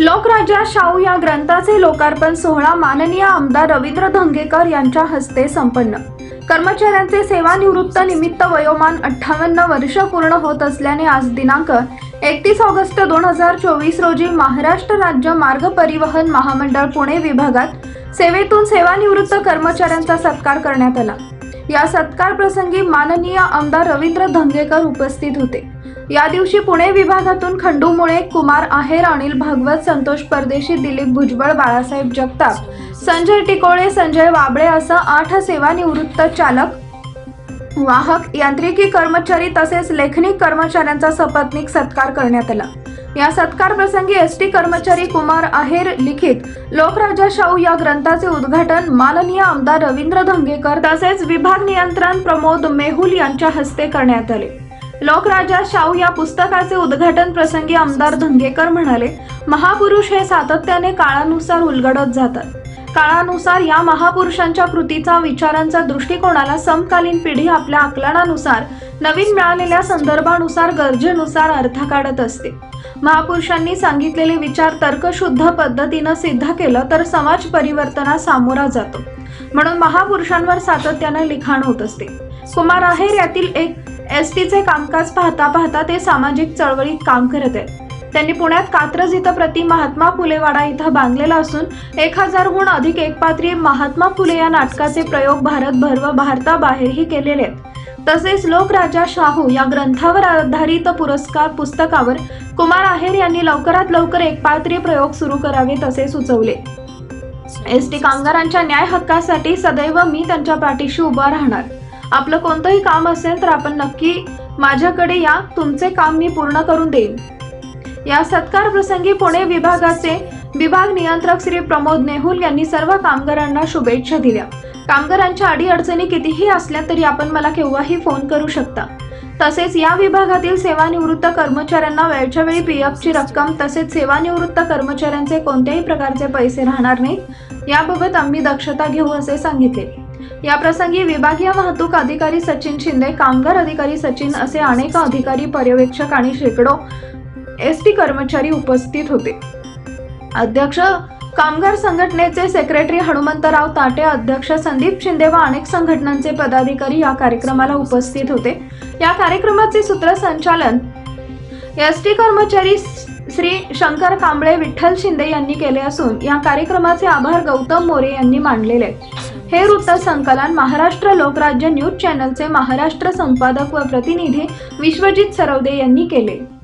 लोकराजा शाहू या ग्रंथाचे लोकार्पण सोहळा माननीय आमदार रवींद्र धंगेकर यांच्या हस्ते संपन्न. कर्मचाऱ्यांचे सेवानिवृत्त निमित्त वयोमान अठ्ठावन्न वर्ष पूर्ण होत असल्याने आज दिनांक एकतीस ऑगस्ट दोन हजार चोवीस रोजी महाराष्ट्र राज्य मार्ग परिवहन महामंडळ पुणे विभागात सेवेतून सेवानिवृत्त कर्मचाऱ्यांचा सत्कार करण्यात आला. या सत्कार प्रसंगी माननीय आमदार रवींद्र धंगेकर उपस्थित होते. या दिवशी पुणे विभागातून खंडू मुळे कुमार आहेर अनिल भागवत संतोष परदेशी दिलीप भुजबळ बाळासाहेब जगताप संजय टिकोळे संजय वाबळे असं आठ सेवानिवृत्त चालक वाहक यांत्रिकी कर्मचारी तसेच लेखनिक कर्मचाऱ्यांचा सपत्नीक सत्कार करण्यात आला. या सत्कार प्रसंगी एस टी कर्मचारी कुमार आहेर लिखित लोकराजा शाहू या ग्रंथाचे उद्घाटन माननीय आमदार रवींद्र धंगेकर तसेच विभाग नियंत्रण प्रमोद मेहुल यांच्या हस्ते करण्यात आले. लोकराजा शाहू या पुस्तकाचे उद्घाटन प्रसंगी आमदार धंगेकर म्हणाले महापुरुष हे सातत्याने काळानुसार उलगडत जातात. काळानुसार या महापुरुषांच्या कृतीचा विचारांचा दृष्टिकोनाला समकालीन पिढी आपल्या आकलनानुसार नवीन मिळालेल्या संदर्भानुसार गरजेनुसार अर्थ काढत असते. महापुरुषांनी सांगितलेले विचार तर्कशुद्ध पद्धतीनं सिद्ध केलं तर समाज परिवर्तना सामोरा जातो. म्हणून महापुरुषांवर सातत्यानं लिखाण होत असते. कुमार आहेर यातील एक एस टीचे कामकाज पाहता पाहता ते सामाजिक चळवळीत काम करत आहेत. त्यांनी पुण्यात कात्रज इथं प्रति महात्मा फुलेवाडा इथं बांधलेला असून एक हजारहून अधिक एकपात्री महात्मा फुले या नाटकाचे प्रयोग भारतभर व भारताबाहेरही केलेले आहेत. तसेच लोकराजा शाहू या ग्रंथावर आधारित पुरस्कार पुस्तकावर कुमार आहेर यांनी लवकरात लवकर एकपात्री प्रयोग सुरू करावेत असे सुचवले. एस टी कामगारांच्या न्याय हक्कासाठी सदैव मी त्यांच्या पाठीशी उभा राहणार. आपलं कोणतंही काम असेल तर आपण नक्की माझ्याकडे या तुमचे काम मी पूर्ण करून देईन. या सत्कार प्रसंगी पुणे विभागाचे विभाग नियंत्रक श्री प्रमोद नेहुल यांनी सर्व कामगारांना शुभेच्छा दिल्या. कामगारांच्या अडीअडचणी कितीही असल्या तरी आपण मला केव्हाही फोन करू शकता. तसेच या विभागातील सेवानिवृत्त कर्मचाऱ्यांना वेळच्या वेळी पी ची रक्कम तसेच सेवानिवृत्त कर्मचाऱ्यांचे कोणत्याही प्रकारचे पैसे राहणार नाहीत याबाबत आम्ही दक्षता घेऊ असे सांगितले. या प्रसंगी विभागीय वाहतूक अधिकारी सचिन शिंदे कामगार अधिकारी सचिन असे अनेक अधिकारी पर्यवेक्षक आणि शेकडो एस टी कर्मचारी उपस्थित होते. अध्यक्ष कामगार संघटनेचे सेक्रेटरी हनुमंतराव ताटे अध्यक्ष संदीप शिंदे व अनेक संघटनांचे पदाधिकारी या कार्यक्रमाला उपस्थित होते. या कार्यक्रमाचे सूत्रसंचालन एस टी कर्मचारी श्री शंकर कांबळे विठ्ठल शिंदे यांनी केले असून या कार्यक्रमाचे आभार गौतम मोरे यांनी मानलेले. आहेत. हे वृत्तसंकलन महाराष्ट्र लोकराज्य न्यूज चॅनलचे महाराष्ट्र संपादक व प्रतिनिधी विश्वजित सरवदे यांनी केले.